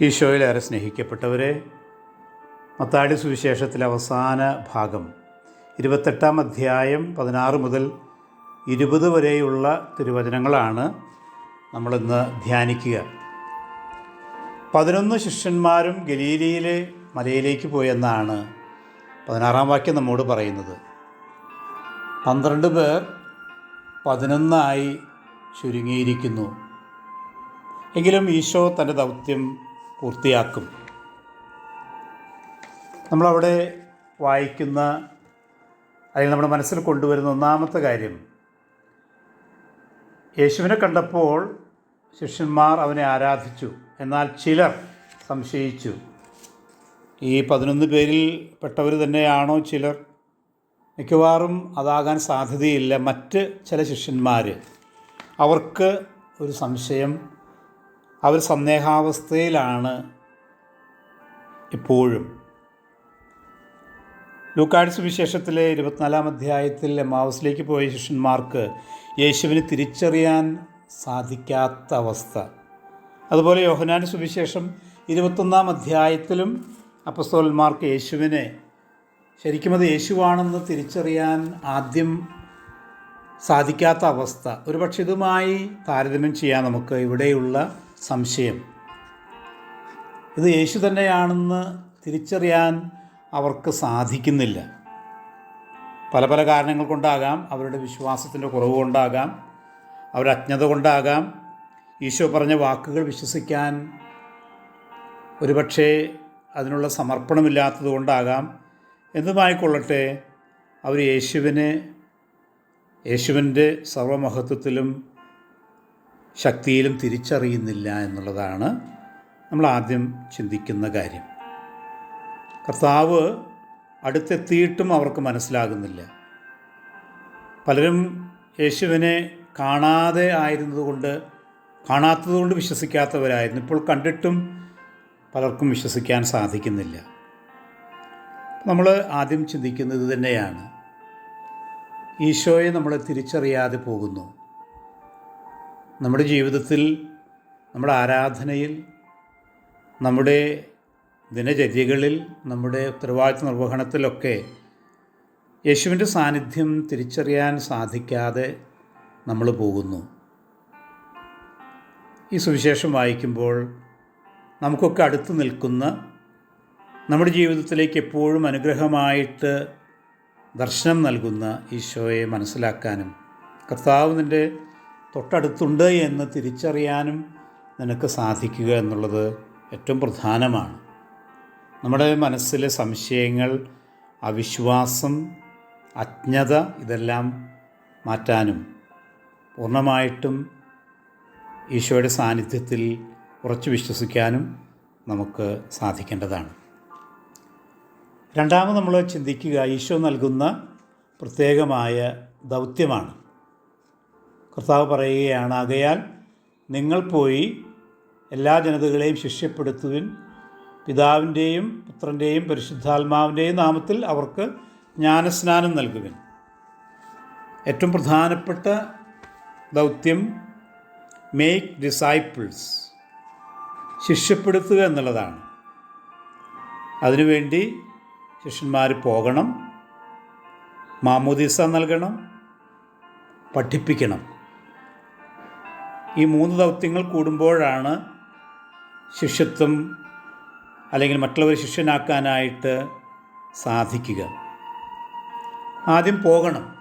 ഈശോയിലേറെ സ്നേഹിക്കപ്പെട്ടവരെ മത്താടി സുവിശേഷത്തിലെ അവസാന ഭാഗം ഇരുപത്തെട്ടാം അധ്യായം പതിനാറ് മുതൽ ഇരുപത് വരെയുള്ള തിരുവചനങ്ങളാണ് നമ്മളിന്ന് ധ്യാനിക്കുക. പതിനൊന്ന് ശിഷ്യന്മാരും ഗലീലിയിലെ മലയിലേക്ക് പോയെന്നാണ് പതിനാറാം വാക്യം നമ്മോട് പറയുന്നത്. പന്ത്രണ്ട് പേർ പതിനൊന്നായി ചുരുങ്ങിയിരിക്കുന്നു. എങ്കിലും ഈശോ തന്റെ ദൗത്യം പൂർത്തിയാക്കും. നമ്മളവിടെ വായിക്കുന്ന അല്ലെങ്കിൽ നമ്മുടെ മനസ്സിൽ കൊണ്ടുവരുന്ന ഒന്നാമത്തെ കാര്യം യേശുവിനെ കണ്ടപ്പോൾ ശിഷ്യന്മാർ അവനെ ആരാധിച്ചു എന്നാൽ ചിലർ സംശയിച്ചു. ഈ പതിനൊന്ന് പേരിൽ പെട്ടവർ തന്നെയാണോ ചിലർ? മിക്കവാറും അതാകാൻ സാധ്യതയില്ല മറ്റ് ചില ശിഷ്യന്മാർ അവർക്ക് ഒരു സംശയം അവർ സന്ദേഹാവസ്ഥയിലാണ് ഇപ്പോഴും. ലൂക്കാഴ്ച വിശേഷത്തിലെ ഇരുപത്തിനാലാം അധ്യായത്തിൽ എമാവസിലേക്ക് പോയ ശിഷ്യന്മാർക്ക് യേശുവിനെ തിരിച്ചറിയാൻ സാധിക്കാത്ത അവസ്ഥ. അതുപോലെ യോഹനാൻ സുവിശേഷം ഇരുപത്തൊന്നാം അധ്യായത്തിലും അപ്പസ്തോലന്മാർക്ക് യേശുവിനെ ശരിക്കും അത് യേശുവാണെന്ന് തിരിച്ചറിയാൻ ആദ്യം സാധിക്കാത്ത അവസ്ഥ. ഒരുപക്ഷെ ഇതുമായി താരതമ്യം ചെയ്യാൻ നമുക്ക് ഇവിടെയുള്ള സംശയം. ഇത് യേശു തന്നെയാണെന്ന് തിരിച്ചറിയാൻ അവർക്ക് സാധിക്കുന്നില്ല. പല പല കാരണങ്ങൾ കൊണ്ടാകാം അവരുടെ വിശ്വാസത്തിന്റെ കുറവ് കൊണ്ടാകാം അവരുടെ അജ്ഞത കൊണ്ടാകാം. ഈശോ പറഞ്ഞ വാക്കുകൾ വിശ്വസിക്കാൻ ഒരുപക്ഷെ അതിനുള്ള സമർപ്പണമില്ലാത്തത് കൊണ്ടാകാം. എന്തുമായിക്കൊള്ളട്ടെ അവർ യേശുവിനെ യേശുവിന്റെ സർവമഹത്വത്തിലും ശക്തിയിലും തിരിച്ചറിയുന്നില്ല എന്നുള്ളതാണ് നമ്മൾ ആദ്യം ചിന്തിക്കുന്ന കാര്യം. കർത്താവ് അടുത്തെത്തിയിട്ടും അവർക്ക് മനസ്സിലാകുന്നില്ല. പലരും യേശുവിനെ കാണാതെ ആയിരുന്നതുകൊണ്ട് കാണാത്തതുകൊണ്ട് വിശ്വസിക്കാത്തവരായിരുന്നു. ഇപ്പോൾ കണ്ടിട്ടും പലർക്കും വിശ്വസിക്കാൻ സാധിക്കുന്നില്ല. നമ്മൾ ആദ്യം ചിന്തിക്കുന്നത് തന്നെയാണ്. ഈശോയെ നമ്മൾ തിരിച്ചറിയാതെ പോകുന്നു. നമ്മുടെ ജീവിതത്തിൽ നമ്മുടെ ആരാധനയിൽ നമ്മുടെ ദിനചര്യകളിൽ നമ്മുടെ ഉത്തരവാദിത്വ നിർവഹണത്തിലൊക്കെ യേശുവിന്റെ സാന്നിധ്യം തിരിച്ചറിയാൻ സാധിക്കാതെ നമ്മൾ പോകുന്നു. ഈ സുവിശേഷം വായിക്കുമ്പോൾ നമുക്കൊക്കെ അടുത്ത് നിൽക്കുന്ന നമ്മുടെ ജീവിതത്തിലേക്ക് എപ്പോഴും അനുഗ്രഹമായിട്ട് ദർശനം നൽകുന്ന ഈശോയെ മനസ്സിലാക്കാനും കർത്താവ് നിന്റെ തൊട്ടടുത്തുണ്ട് എന്ന് തിരിച്ചറിയാനും നിനക്ക് സാധിക്കുക എന്നുള്ളത് ഏറ്റവും പ്രധാനമാണ്. നമ്മുടെ മനസ്സിലെ സംശയങ്ങൾ അവിശ്വാസം അജ്ഞത ഇതെല്ലാം മാറ്റാനും പൂർണമായിട്ടും ഈശോയുടെ സാന്നിധ്യത്തിൽ ഉറച്ചു വിശ്വസിക്കാനും നമുക്ക് സാധിക്കേണ്ടതാണ്. രണ്ടാമത് നമ്മൾ ചിന്തിക്കുക ഈശോ നൽകുന്ന പ്രത്യേകമായ ദൗത്യമാണ്. കർത്താവ് പറയുകയാണ് ആകയാൽ നിങ്ങൾ പോയി എല്ലാ ജനതകളെയും ശിഷ്യപ്പെടുത്തുവിൻ. പിതാവിന്റെയും പുത്രന്റെയും പരിശുദ്ധാത്മാവിന്റെയും നാമത്തിൽ അവർക്ക് ജ്ഞാനസ്നാനം നൽകുവിൻ. ഏറ്റവും പ്രധാനപ്പെട്ട ദൗത്യം മേക്ക് ഡിസൈപ്പിൾസ് ശിഷ്യപ്പെടുത്തുക എന്നുള്ളതാണ്. അതിനുവേണ്ടി ശിഷ്യന്മാർ പോകണം മാമോദീസ നൽകണം പഠിപ്പിക്കണം. ഈ മൂന്ന് ദൗത്യങ്ങൾ കൂടുമ്പോഴാണ് ശിഷ്യത്വം അല്ലെങ്കിൽ മറ്റുള്ളവരെ ശിഷ്യനാക്കാനായിട്ട് സാധിക്കുക. ആദ്യം പോകണം.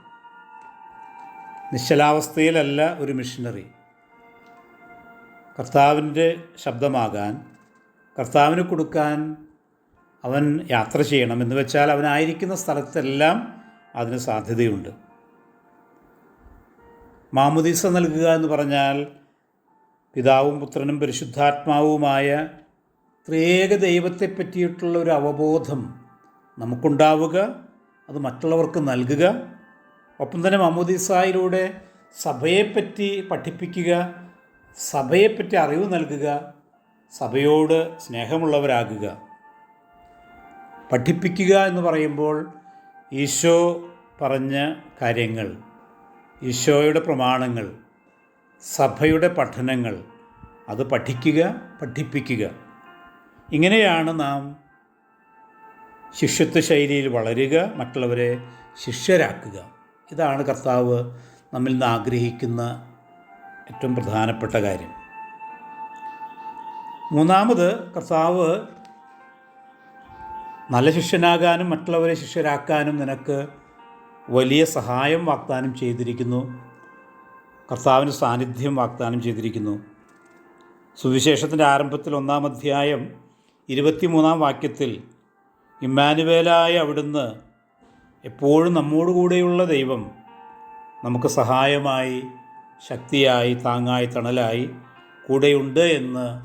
നിശ്ചലാവസ്ഥയിലല്ല ഒരു മിഷനറി. കർത്താവിന്റെ ശബ്ദമാകാൻ കർത്താവിന് കൊടുക്കാൻ അവൻ യാത്ര ചെയ്യണം എന്ന് വെച്ചാൽ അവനായിരിക്കുന്ന സ്ഥലത്തെല്ലാം അതിന് സാധ്യതയുണ്ട്. മാമുദീസ നൽകുക എന്ന് പറഞ്ഞാൽ പിതാവും പുത്രനും പരിശുദ്ധാത്മാവുമായ ത്രിയേക ദൈവത്തെ പറ്റിയിട്ടുള്ള ഒരു അവബോധം നമുക്കുണ്ടാവുക അത് മറ്റുള്ളവർക്ക് നൽകുക. ഒപ്പം തന്നെ മമ്മൂദിസായിലൂടെ സഭയെപ്പറ്റി പഠിപ്പിക്കുക സഭയെപ്പറ്റി അറിവ് നൽകുക സഭയോട് സ്നേഹമുള്ളവരാകുക. പഠിപ്പിക്കുക എന്ന് പറയുമ്പോൾ ഈശോ പറഞ്ഞ കാര്യങ്ങൾ ഈശോയുടെ പ്രമാണങ്ങൾ സഭയുടെ പഠനങ്ങൾ. അത് പഠിക്കുക പഠിപ്പിക്കുക. ഇങ്ങനെയാണ് നാം ശിഷ്യത്വ ശൈലിയിൽ വളരുക മറ്റുള്ളവരെ ശിഷ്യരാക്കുക. ഇതാണ് കർത്താവ് നമ്മിൽ നിന്ന് ആഗ്രഹിക്കുന്ന ഏറ്റവും പ്രധാനപ്പെട്ട കാര്യം. മൂന്നാമത് കർത്താവ് നല്ല ശിഷ്യനാകാനും മറ്റുള്ളവരെ ശിഷ്യരാക്കാനും നിനക്ക് വലിയ സഹായം വാഗ്ദാനം ചെയ്തിരിക്കുന്നു. കർത്താവിന് സാന്നിധ്യം വാഗ്ദാനം ചെയ്തിരിക്കുന്നു. സുവിശേഷത്തിന്റെ ആരംഭത്തിൽ ഒന്നാം അധ്യായം ഇരുപത്തിമൂന്നാം വാക്യത്തിൽ ഇമ്മാനുവേലായ അവിടുന്ന് എപ്പോഴും നമ്മോടുകൂടെയുള്ള ദൈവം നമുക്ക് സഹായമായി ശക്തിയായി താങ്ങായി തണലായി കൂടെയുണ്ട് എന്ന്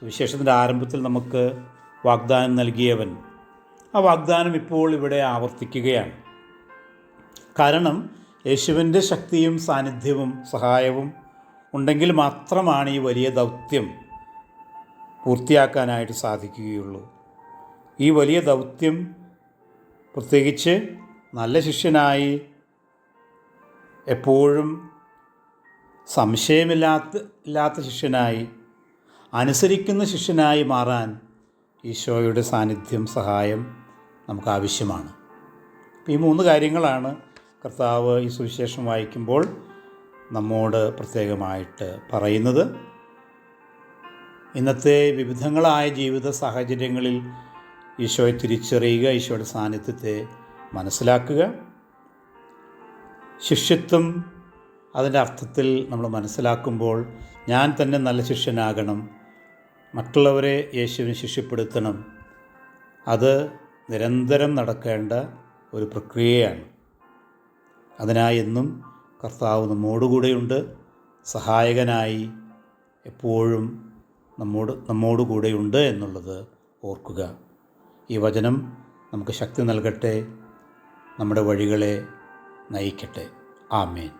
സുവിശേഷത്തിന്റെ ആരംഭത്തിൽ നമുക്ക് വാഗ്ദാനം നൽകിയവൻ. ആ വാഗ്ദാനം ഇപ്പോൾ ഇവിടെ ആവർത്തിക്കുകയാണ്. കാരണം യേശുവിന്റെ ശക്തിയും സാന്നിധ്യവും സഹായവും ഉണ്ടെങ്കിൽ മാത്രമാണ് ഈ വലിയ ദൗത്യം പൂർത്തിയാക്കാനായിട്ട് സാധിക്കുകയുള്ളൂ. ഈ വലിയ ദൗത്യം പ്രത്യേകിച്ച് നല്ല ശിഷ്യനായി എപ്പോഴും സംശയമില്ലാത്ത ഇല്ലാത്ത ശിഷ്യനായി അനുസരിക്കുന്ന ശിഷ്യനായി മാറാൻ ഈശോയുടെ സാന്നിധ്യം സഹായം നമുക്ക് ആവശ്യമാണ്. ഈ മൂന്ന് കാര്യങ്ങളാണ് കർത്താവ് ഈ സുവിശേഷം വായിക്കുമ്പോൾ നമ്മോട് പ്രത്യേകമായിട്ട് പറയുന്നത് ഇന്നത്തെ വിവിധങ്ങളായ ജീവിത സാഹചര്യങ്ങളിൽ ഈശോയെ തിരിച്ചറിയുക ഈശോയുടെ സാന്നിധ്യത്തെ മനസ്സിലാക്കുക. ശിഷ്യത്വം അതിന്റെ അർത്ഥത്തിൽ നമ്മൾ മനസ്സിലാക്കുമ്പോൾ ഞാൻ തന്നെ നല്ല ശിഷ്യനാകണം മറ്റുള്ളവരെ യേശുവിനെ ശിഷ്യപ്പെടുത്തണം. അത് നിരന്തരം നടക്കേണ്ട ഒരു പ്രക്രിയയാണ്. അതിനായി എന്നും കർത്താവ് നമ്മോടുകൂടെയുണ്ട്. സഹായകനായി എപ്പോഴും നമ്മോട് നമ്മോട് കൂടെയുണ്ട് എന്നുള്ളത് ഓർക്കുക. ഈ വചനം നമുക്ക് ശക്തി നൽകട്ടെ നമ്മുടെ വഴികളെ നയിക്കട്ടെ. ആമേൻ.